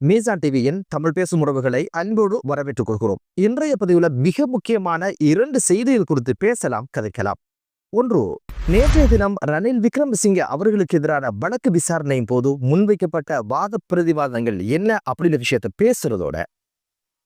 மீசா டிவியின் தமிழ் பேசும் உறவுகளை அன்போடு வரவேற்றுக் கொள்கிறோம். இன்றைய பதிவுல மிக முக்கியமான இரண்டு செய்திகள் குறித்து பேசலாம் கதைக்கலாம். ஒன்று நேற்றைய தினம் ரணில் விக்ரமசிங்கே அவர்களுக்கு எதிரான வழக்கு விசாரணையின் போது முன்வைக்கப்பட்ட வாத பிரதிவாதங்கள் என்ன அப்படின்ற விஷயத்தை பேசுறதோட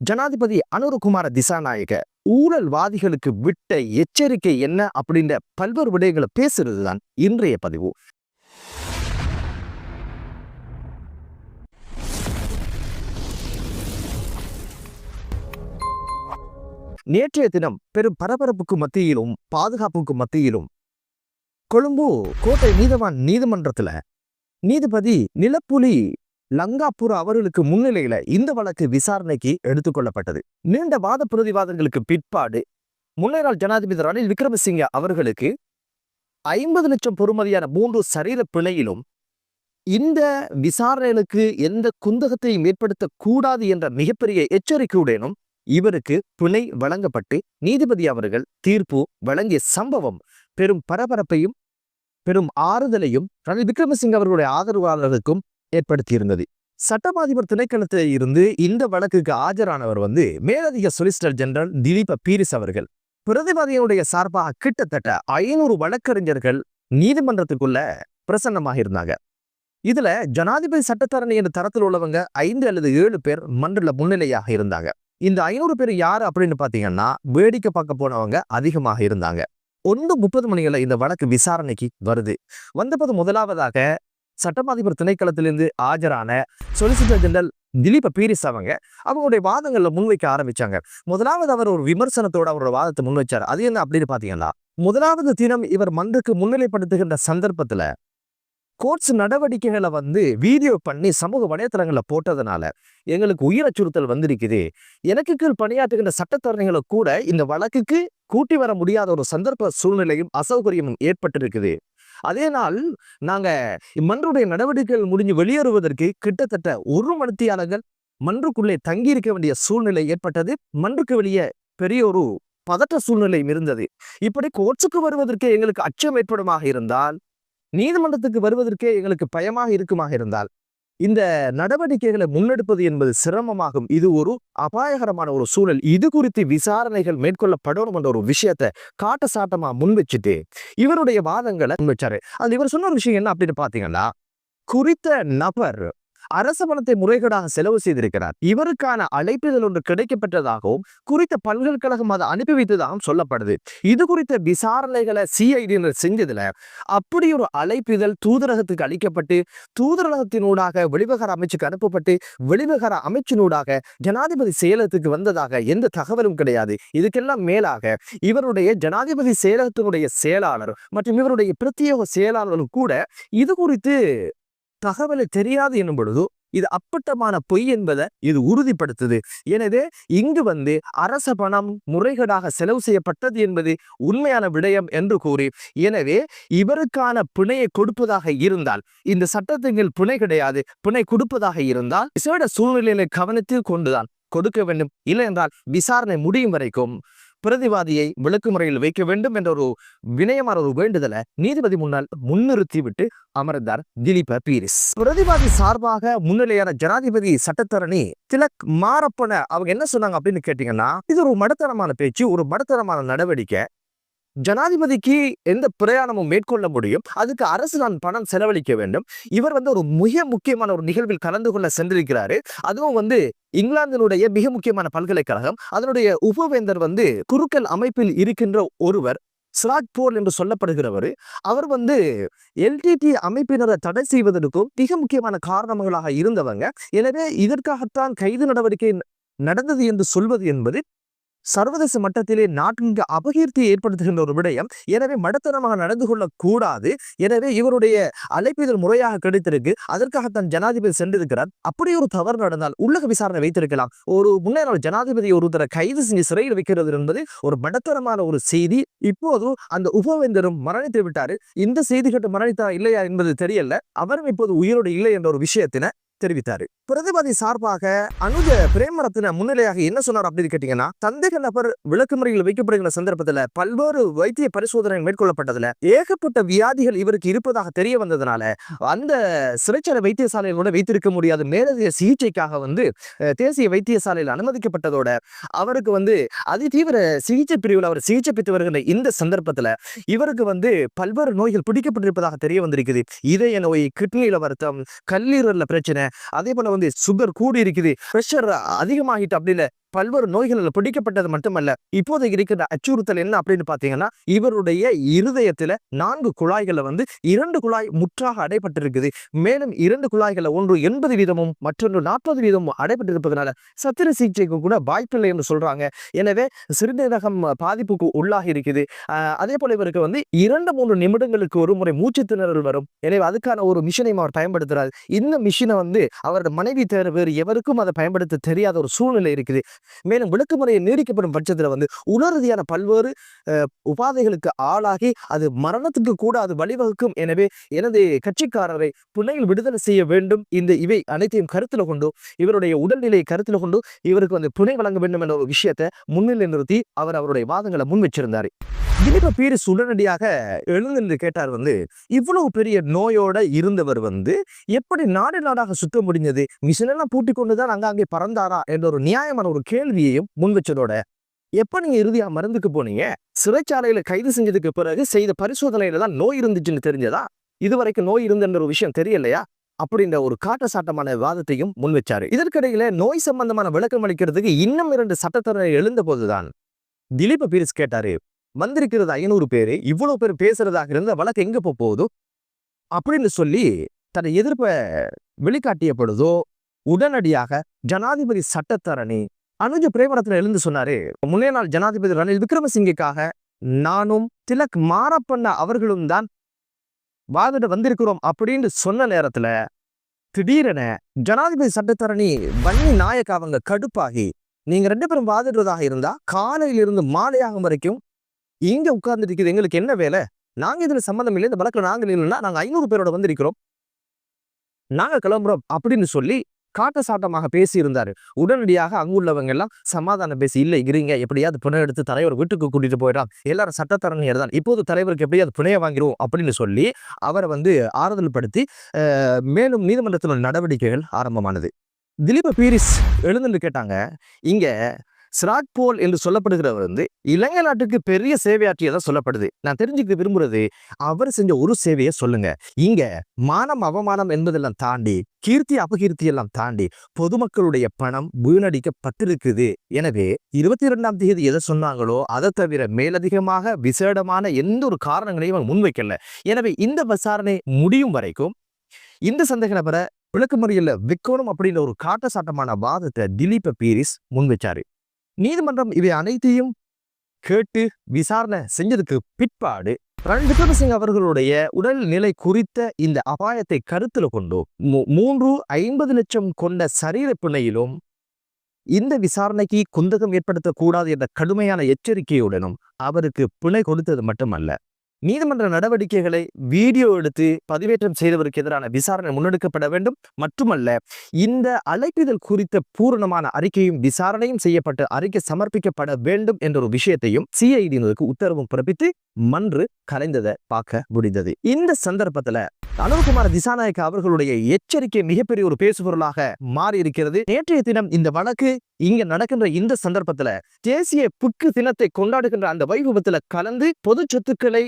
ஜனாதிபதி அனுரகுமார திசாநாயக ஊழல்வாதிகளுக்கு விட்ட எச்சரிக்கை என்ன அப்படின்ற பல்வேறு விடயங்களை பேசுறது தான் இன்றைய பதிவு. நேற்றைய தினம் பெரும் பரபரப்புக்கு மத்தியிலும் பாதுகாப்புக்கு மத்தியிலும் கொழும்பு கோட்டை நீதவான் நீதிமன்றத்துல நீதிபதி நிலப்புலி லங்காப்பூர் அவர்களுக்கு முன்னிலையில இந்த வழக்கு விசாரணைக்கு எடுத்துக்கொள்ளப்பட்டது நீண்ட வாத பிரதிவாதங்களுக்கு பிற்பாடு முன்னேறால் ஜனாதிபதி ரணில் விக்ரமசிங்க அவர்களுக்கு ஐம்பது லட்சம் பொறுமதியான மூன்று சரீர பிழையிலும் இந்த விசாரணைகளுக்கு எந்த குந்தகத்தையும் ஏற்படுத்தக்கூடாது என்ற மிகப்பெரிய எச்சரிக்கையுடனும் இவருக்கு பிணை வழங்கப்பட்டு நீதிபதி அவர்கள் தீர்ப்பு வழங்கிய சம்பவம் பெரும் பரபரப்பையும் பெரும் ஆறுதலையும் ரணில் விக்ரமசிங்க அவர்களுடைய ஆதரவாளர்களுக்கும் ஏற்படுத்தியிருந்தது. சட்டமாதிபர் திணைக்களத்தில் இருந்து இந்த வழக்குக்கு ஆஜரானவர் வந்து மேலதிக சொலிசிட்டர் ஜெனரல் திலீப பீரிஸ் அவர்கள். பிரதிவாதிகளுடைய சார்பாக கிட்டத்தட்ட ஐநூறு வழக்கறிஞர்கள் நீதிமன்றத்துக்குள்ள பிரசன்னமாக இருந்தாங்க இதுல ஜனாதிபதி சட்டத்தரணி என்ற தரத்தில் உள்ளவங்க ஐந்து அல்லது ஏழு பேர் மண்டல முன்னிலையாக இருந்தாங்க. இந்த ஐநூறு பேர் யார் அப்படின்னு பார்த்தீங்கன்னா வேடிக்கை பார்க்க போனவங்க அதிகமாக இருந்தாங்க. ஒன்று முப்பது மணிகளில் இந்த வழக்கு விசாரணைக்கு வருது. வந்தபோது முதலாவதாக சட்டமாதிபர் திணைக்களத்திலிருந்து ஆஜரான சொலிசிட்டர் ஜெனரல் திலீப பீரிஸ் அவங்க அவங்களுடைய வாதங்களில் முன்வைக்க ஆரம்பிச்சாங்க. முதலாவது அவர் ஒரு விமர்சனத்தோட அவரோட வாதத்தை முன்வைச்சார். அது என்ன அப்படின்னு பார்த்தீங்கன்னா முதலாவது தினம் இவர் மன்றுக்கு முன்னிலைப்படுத்துகின்ற சந்தர்ப்பத்தில் கோர்ட்ஸ் நடவடிக்கைகளை வந்து வீடியோ பண்ணி சமூக வலைத்தளங்களில் போட்டதுனால எங்களுக்கு உயிர் அச்சுறுத்தல் வந்திருக்குது. எனக்கு கீழ் பணியாற்றுகின்ற சட்டத்தரணிகளை கூட இந்த வழக்குக்கு கூட்டி வர முடியாத ஒரு சந்தர்ப்ப சூழ்நிலையும் அசௌகரியமும் ஏற்பட்டிருக்குது. அதே நாள் நாங்கள் மன்றுடைய நடவடிக்கைகள் முடிஞ்சு வெளியேறுவதற்கு கிட்டத்தட்ட ஒரு மணித்தியாளர்கள் மன்றுக்குள்ளே தங்கியிருக்க வேண்டிய சூழ்நிலை ஏற்பட்டது. மன்றுக்கு வெளியே பெரிய ஒரு பதற்ற சூழ்நிலையும் இருந்தது. இப்படி கோர்ட்ஸுக்கு வருவதற்கு எங்களுக்கு அச்சம் ஏற்படுமாக இருந்தால் நீதிமன்றத்துக்கு வருவதற்கே எங்களுக்கு பயமாக இருக்குமாக இருந்தால் இந்த நடவடிக்கைகளை முன்னெடுப்பது என்பது சிரமமாகும். இது ஒரு அபாயகரமான ஒரு சூழல். இது குறித்து விசாரணைகள் மேற்கொள்ளப்படணும் என்ற ஒரு விஷயத்தை காட்ட சாட்டமா முன்வச்சுட்டு இவருடைய வாதங்களை முன்வச்சாரு அது இவர் சொன்ன ஒரு விஷயம் என்ன அப்படின்னு பாத்தீங்கன்னா குறித்த நபர் அரச பணத்தை முறைகேடாக செலவு செய்திருக்கிறார். இவருக்கான அழைப்பிதழ் ஒன்று கிடைக்கப்பட்டதாகவும் குறித்த பல்கலைக்கழகம் அதை அனுப்பி வைத்ததாகவும் சொல்லப்படுது. இது குறித்த விசாரணைகளை சிஐடியினர் செஞ்சதுல அப்படி ஒரு அழைப்பிதழ் தூதரகத்துக்கு அளிக்கப்பட்டு தூதரகத்தினூடாக வெளிவகார அமைச்சுக்கு அனுப்பப்பட்டு வெளிவகார அமைச்சினூடாக ஜனாதிபதி செயலகத்துக்கு வந்ததாக எந்த தகவலும் கிடையாது. இதுக்கெல்லாம் மேலாக இவருடைய ஜனாதிபதி செயலகத்தினுடைய செயலாளர் மற்றும் இவருடைய பிரத்யேக செயலாளரும் கூட இது குறித்து தகவலை தெரியாது என்னும் பொழுது இது அப்பட்டமான பொய் என்பதை இது உறுதிப்படுத்துது. எனவே இங்கு வந்து அரச பணம் முறைகேடாக செலவு செய்யப்பட்டது என்பது உண்மையான விடயம் என்று கூறி எனவே இவருக்கான பிணையை கொடுப்பதாக இருந்தால் இந்த சட்டத்தின் பிணை கிடையாது. பிணை கொடுப்பதாக இருந்தால் விசேட சூழ்நிலைகளை கவனத்தில் கொண்டுதான் கொடுக்க வேண்டும். இல்லை என்றால் விசாரணை முடியும் வரைக்கும் பிரதிவாதியை விளக்கு முறையில் வைக்க வேண்டும் என்ற ஒரு வினயமான ஒரு வேண்டுதலை நீதிபதி முன்னால் முன்னிறுத்தி விட்டு அமர்ந்தார் திலீப பீரிஸ். பிரதிவாதி சார்பாக முன்னிலையான ஜனாதிபதி சட்டத்தரணி திலக் மாரப்பன அவங்க என்ன சொன்னாங்க அப்படின்னு கேட்டீங்கன்னா இது ஒரு மடத்தனமான பேச்சு ஒரு மடத்தனமான நடவடிக்கை. ஜனாதிபதிக்கு எந்த பிரயாணமும் மேற்கொள்ள முடியும். அதுக்கு அரசு நான் பணம் செலவழிக்க வேண்டும். இவர் வந்து ஒரு மிக முக்கியமான ஒரு நிகழ்வில் கலந்து கொள்ள சென்றிருக்கிறாரு. அதுவும் வந்து இங்கிலாந்தினுடைய மிக முக்கியமான பல்கலைக்கழகம். அதனுடைய உபவேந்தர் வந்து குருக்கல் அமைப்பில் இருக்கின்ற ஒருவர் ஸ்லாட் போல் என்று சொல்லப்படுகிறவர். அவர் வந்து எல்டிடி அமைப்பினரை தடை செய்வதற்கும் மிக முக்கியமான காரணங்களாக இருந்தவங்க. எனவே இதற்காகத்தான் கைது நடவடிக்கை நடந்தது என்று சொல்வது என்பது சர்வதேச மட்டத்திலே நாட்டிற்கு அபகீர்த்தியை ஏற்படுத்துகின்ற ஒரு விடயம். எனவே மடத்தனமாக நடந்து கொள்ளக்கூடாது. எனவே இவருடைய அழைப்பிதழ் முறையாக கிடைத்திருக்கு. அதற்காகத்தான் ஜனாதிபதி சென்றிருக்கிறார். அப்படி ஒரு தவறு நடந்தால் உள்ளக விசாரணை வைத்திருக்கலாம். ஒரு முன்னேற ஜனாதிபதி ஒருத்தரை கைது செஞ்சு சிறையில் வைக்கிறது என்பது ஒரு மடத்தனமான ஒரு செய்தி. இப்போது அந்த உபவேந்தரும் மரணித்து விட்டாரு இந்த செய்தி கட்டு மரணித்தா இல்லையா என்பது தெரியல. அவரும் இப்போது உயிரோடு இல்லை என்ற ஒரு விஷயத்தின தெரிவித்தார். பிரதிபதி சார்பாக அனுஜ பிரேமரத்தின முன்னிலையாக என்ன சொன்னார் அப்படின்னு கேட்டீங்கன்னா சந்தேக நபர் விளக்குமுறையில் வைக்கப்படுகிற சந்தர்ப்பத்தில் பல்வேறு வைத்திய பரிசோதனை மேற்கொள்ளப்பட்டதுல ஏகப்பட்ட வியாதிகள் இவருக்கு இருப்பதாக தெரிய வந்ததுனால அந்த சிறைச்சாலை வைத்தியசாலையில் கூட வைத்திருக்க முடியாத மேலதிக சிகிச்சைக்காக வந்து தேசிய வைத்தியசாலையில் அனுமதிக்கப்பட்டதோட அவருக்கு வந்து அதிதீவிர சிகிச்சை பிரிவில் அவர் சிகிச்சை பெற்று வருகின்ற இந்த சந்தர்ப்பத்தில் இவருக்கு வந்து பல்வேறு நோய்கள் பிடிக்கப்பட்டிருப்பதாக தெரிய வந்திருக்குது. இதய நோய் கிட்னியில வருத்தம் கல்லீரல்ல பிரச்சனை அதே போல வந்து சுகர் கூடி இருக்குது ப்ரெஷர் அதிகமாகிட்டு அப்படின்னு பல்வேறு நோய்களில் பிடிக்கப்பட்டது மட்டுமல்ல இப்போது இருக்கிற அச்சுறுத்தல் என்ன அப்படின்னு பார்த்தீங்கன்னா இவருடைய இருதயத்தில் நான்கு குழாய்களை வந்து இரண்டு குழாய் முற்றாக அடைபட்டிருக்குது மேலும் இரண்டு குழாய்களை ஒன்று எண்பது வீதமும் மற்றொன்று நாற்பது வீதமும் அடைபட்டிருப்பதனால சத்திர சிகிச்சைக்கு கூட வாய்ப்பில்லை என்று சொல்றாங்க. எனவே சிறுநீரகம் பாதிப்புக்கு உள்ளாகி இருக்குது. அதே போல இவருக்கு வந்து இரண்டு மூன்று நிமிடங்களுக்கு ஒரு முறை மூச்சு திணறல் வரும். எனவே அதுக்கான ஒரு மிஷினையும் அவர் பயன்படுத்துறாரு. இந்த மிஷினை வந்து அவரது மனைவி தவிர வேறு எவருக்கும் அதை பயன்படுத்த தெரியாத ஒரு சூழ்நிலை இருக்குது. மேலும் விளக்குமுறையை நீடிக்கப்படும் பட்சத்தில் வந்து உணர்தியான பல்வேறு உபாதைகளுக்கு ஆளாகி அது மரணத்துக்கு கூட அது வழிவகுக்கும். எனவே எனது கட்சிக்காரரை புனையில் விடுதலை செய்ய வேண்டும். இந்த இவை அனைத்தையும் கருத்தில் கொண்டு இவருடைய உடல்நிலையை கருத்தில் கொண்டு இவருக்கு வந்து புனை வழங்க வேண்டும் என்ற ஒரு விஷயத்தை முன்னிலை நிறுத்தி அவர் அவருடைய வாதங்களை முன் வச்சிருந்தார். திலீப பீரிஸ் உடனடியாக எழுந்து கேட்டார் வந்து இவ்வளவு பெரிய நோயோட இருந்தவர் வந்து எப்படி நாடு நாடாக சுத்த முடிஞ்சது? மிஷின் எல்லாம் பூட்டி கொண்டுதான் அங்க அங்கே பறந்தாரா? என்ற ஒரு நியாயமான ஒரு கேள்வியையும் முன் வச்சதோட எப்ப நீங்க இறுதியா மருந்துக்கு போனீங்க? சிறைச்சாலையில கைது செஞ்சதுக்கு பிறகு செய்த பரிசோதனையில தான் நோய் இருந்துச்சுன்னு தெரிஞ்சதா? இதுவரைக்கும் நோய் இருந்துன்ற ஒரு விஷயம் தெரியலையா? அப்படின்ற ஒரு காட்டசாட்டமான வாதத்தையும் முன் வச்சாரு. இதற்கிடையில நோய் சம்பந்தமான விளக்கம் அளிக்கிறதுக்கு இன்னும் இரண்டு சட்டத்தரணை எழுந்த போதுதான் திலீப பீரிஸ் கேட்டாரு வந்திருக்கிறது ஐநூறு பேரு இவ்வளவு பேர் பேசுறதாக இருந்த வழக்கு எங்க போக போகுதோ? அப்படின்னு சொல்லி தன் எதிர்ப்பை வெளிக்காட்டிய பொழுதோ உடனடியாக ஜனாதிபதி சட்டத்தரணி அனுஜ பிரேமரத்தில் எழுந்து சொன்னாரு முன்னே நாள் ஜனாதிபதி ரணில் விக்ரமசிங்கக்காக நானும் திலக் மாரப்பண்ண அவர்களும் தான் வாதிட வந்திருக்கிறோம் அப்படின்னு சொன்ன நேரத்துல திடீரென ஜனாதிபதி சட்டத்தரணி வன்னி நாயக் அவங்க கடுப்பாகி நீங்க ரெண்டு பேரும் வாதிடுறதாக இருந்தா காலையில இருந்து மாலையாகும் வரைக்கும் இங்க உட்கார்ந்துட்டு இருக்குது எங்களுக்கு என்ன வேலை? நாங்க இதுல சம்மந்தம் இல்லை இந்த வழக்கில் நாங்க இல்லைன்னா நாங்க ஐநூறு பேரோட வந்திருக்கிறோம். நாங்க கிளம்புறோம் அப்படின்னு சொல்லி காட்ட சாட்டமாக பேசி உடனடியாக அங்குள்ளவங்க எல்லாம் சமாதானம் பேசி இல்லை இருங்க எப்படியாவது புனை எடுத்து தலைவர் வீட்டுக்கு கூட்டிட்டு போயிடலாம். எல்லாரும் சட்டத்தரணியர் தான் இப்போது தலைவருக்கு எப்படியாவது புனைய வாங்கிடுவோம் அப்படின்னு சொல்லி அவரை வந்து ஆறுதல் படுத்தி மேலும் நீதிமன்றத்தினுடைய நடவடிக்கைகள் ஆரம்பமானது. திலீப பீரிஸ் எழுந்துன்னு கேட்டாங்க இங்கே சிராக் போல் என்று சொல்லப்படுகிறவர் வந்து இலங்கை நாட்டுக்கு பெரிய சேவையாற்றியதா சொல்லப்படுது. நான் தெரிஞ்சுக்க விரும்புறது அவர் செஞ்ச ஒரு சேவையை சொல்லுங்க. இங்க மானம் அவமானம் என்பதெல்லாம் தாண்டி கீர்த்தி அபகீர்த்தி எல்லாம் தாண்டி பொதுமக்களுடைய பணம் வீணடிக்கப்பட்டிருக்குது. எனவே இருபத்தி இரண்டாம் தேதி எதை சொன்னாங்களோ அதை தவிர மேலதிகமாக விசேடமான எந்த ஒரு காரணங்களையும் அவன் முன்வைக்கல. எனவே இந்த விசாரணை முடியும் வரைக்கும் இந்த சந்தேக நபரை விளக்குமறியல்ல விற்கணும் அப்படின்ற ஒரு காட்டசாட்டமான வாதத்தை திலீப பீரிஸ் முன்வைச்சாரு. நீதிமன்றம் இவை அனைத்தையும் கேட்டு விசாரணை செஞ்சதுக்கு பிற்பாடு ரணில் சிங் அவர்களுடைய உடல் நிலை குறித்த இந்த அபாயத்தை கருத்தில் கொண்டு மூன்று ஐம்பது லட்சம் கொண்ட சரீர பிணையிலும் இந்த விசாரணைக்கு குந்தகம் ஏற்படுத்தக்கூடாது என்ற கடுமையான எச்சரிக்கையுடனும் அவருக்கு பிணை கொடுத்தது மட்டுமல்ல. நீதிமன்ற நடவடிக்கைகளை வீடியோ எடுத்து பதிவேற்றம் செய்தவருக்கு எதிரான விசாரணை முன்னெடுக்கப்பட வேண்டும். மட்டுமல்ல இந்த அழைப்பிதழ் குறித்த பூரணமான அறிக்கையும் விசாரணையும் செய்யப்பட்டு அறிக்கை சமர்ப்பிக்கப்பட வேண்டும் என்ற ஒரு விஷயத்தையும் சிஐடியினருக்கு உத்தரவும் பிறப்பித்து மன்று கலைந்ததை பார்க்க முடிந்தது. இந்த சந்தர்ப்பத்துல அனுகுமார் திசாநாயக்க அவர்களுடைய எச்சரிக்கை மிகப்பெரிய ஒரு பேசுபொருளாக மாறி இருக்கிறது நேற்றைய தினம் இந்த வழக்கு இங்க நடக்கின்ற இந்த சந்தர்ப்பத்துல தேசிய புக்கு தினத்தை கொண்டாடுகின்ற அந்த வைபவத்துல கலந்து பொது சொத்துக்களை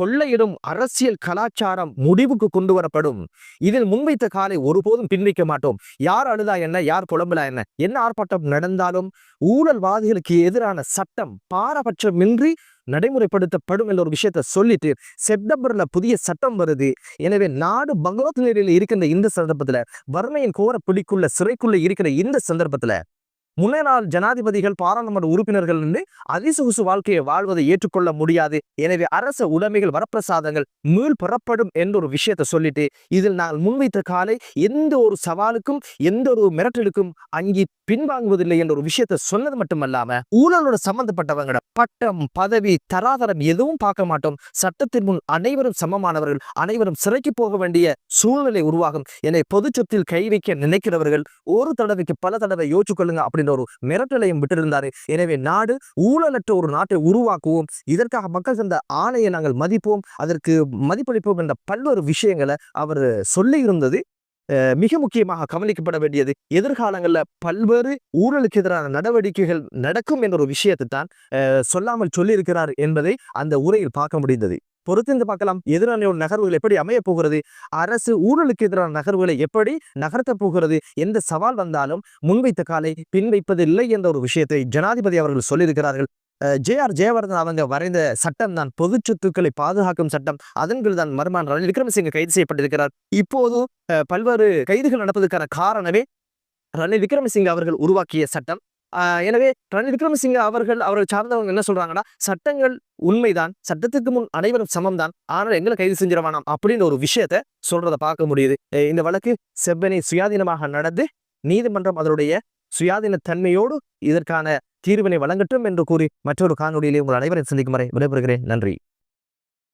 கொள்ளையிடும் அரசியல் கலாச்சாரம் முடிவுக்கு கொண்டு வரப்படும் இதில் முன்வைத்த காலை ஒருபோதும் பின்வைக்க மாட்டோம். யார் அழுதா என்ன? யார் புலம்புலா என்ன? என்ன ஆர்ப்பாட்டம் நடந்தாலும் ஊழல்வாதிகளுக்கு எதிரான சட்டம் பாரபட்சமின்றி நடைமுறைப்படுத்தப்படும் என்ற ஒரு விஷயத்த சொல்லிட்டு செப்டம்பர்ல புதிய சட்டம் வருது. எனவே நாடு பங்களாத் நிலையில் இருக்கின்ற இந்த சந்தர்ப்பத்துல வறுமையின் கோர பிடிக்குள்ள சிறைக்குள்ள இருக்கிற இந்த சந்தர்ப்பத்துல முன்னாள் ஜனாதிபதிகள் பாராளுமன்ற உறுப்பினர்கள் நின்று அதிசுகுசு வாழ்க்கையை வாழ்வதை ஏற்றுக்கொள்ள முடியாது. எனவே அரச உடைமைகள் வரப்பிரசாதங்கள் மீள் பெறப்படும் என்ற ஒரு விஷயத்தை சொல்லிட்டு இதில் நான் முன்வைத்த காலை எந்த ஒரு சவாலுக்கும் எந்த ஒரு மிரட்டலுக்கும் அங்கி பின்வாங்குவதில்லை என்ற ஒரு விஷயத்தை சொன்னது மட்டுமல்லாம ஊழலோட சம்பந்தப்பட்டவங்களோட பட்டம் பதவி தராதரம் எதுவும் பார்க்க மாட்டோம். சட்டத்தின் முன் அனைவரும் சமமானவர்கள் அனைவரும் சிறைக்கு போக வேண்டிய சூழ்நிலை உருவாகும். என்னை பொது சொத்தில் கை வைக்க நினைக்கிறவர்கள் ஒரு தடவைக்கு பல தடவை யோசிச்சு கொள்ளுங்க அப்படின்ற ஒரு மிரட்டலையும் விட்டிருந்தாரு. எனவே நாடு ஊழலற்ற ஒரு நாட்டை உருவாக்குவோம். இதற்காக மக்கள் தந்த ஆணையை நாங்கள் மதிப்போம். அதற்கு மதிப்பளிப்போம் என்ற பல்வேறு விஷயங்களை அவர் சொல்லி இருந்தது மிக முக்கியமாக கவனிக்கப்பட வேண்டியது எதிர்காலங்களில் பல்வேறு ஊழலுக்கு எதிரான நடவடிக்கைகள் நடக்கும் என்ற ஒரு விஷயத்தை தான் சொல்லாமல் சொல்லியிருக்கிறார் என்பதை அந்த உரையில் பார்க்க முடிந்தது. பொறுத்திருந்து பார்க்கலாம். எதிரான நகர்வுகள் எப்படி அமைய போகிறது? அரசு ஊழலுக்கு எதிரான நகர்வுகளை எப்படி நகர்த்தப் போகிறது? எந்த சவால் வந்தாலும் முன்வைத்த காலை பின்வைப்பதில்லை என்ற ஒரு விஷயத்தை ஜனாதிபதி அவர்கள் சொல்லியிருக்கிறார்கள். ஜே ஆர் ஜெயவர்தன் அவங்க வரைந்த சட்டம் தான். பொது சொத்துக்களை பாதுகாக்கும் சட்டம். அதன் கீழ் தான் மர்மான் ரணில் விக்ரமசிங்க கைது செய்யப்பட்டிருக்கிறார். இப்போது பல்வேறு கைதுகள் நடப்பதற்கான காரணமே ரணில் விக்ரமசிங்க அவர்கள் உருவாக்கிய சட்டம். ஆஹ், எனவே ரணில் விக்ரமசிங்க அவர்கள் அவர்கள் சார்ந்தவங்க என்ன சொல்றாங்கன்னா சட்டங்கள் உண்மைதான். சட்டத்துக்கு முன் அனைவரும் சமம் தான் ஆனால் எங்களை கைது செஞ்சிடவானாம் அப்படின்னு ஒரு விஷயத்த சொல்றதை பார்க்க முடியுது. இந்த வழக்கு செவ்வனை சுயாதீனமாக நடந்து நீதிமன்றம் அதனுடைய சுயாதீனத்தன்மையோடு இதற்கான தீர்வினை வழங்கட்டும் என்று கூறி மற்றொரு காணொலியிலே உங்கள் அனைவரையும் சந்திக்கும் வரை விடைபெறுகிறேன். நன்றி.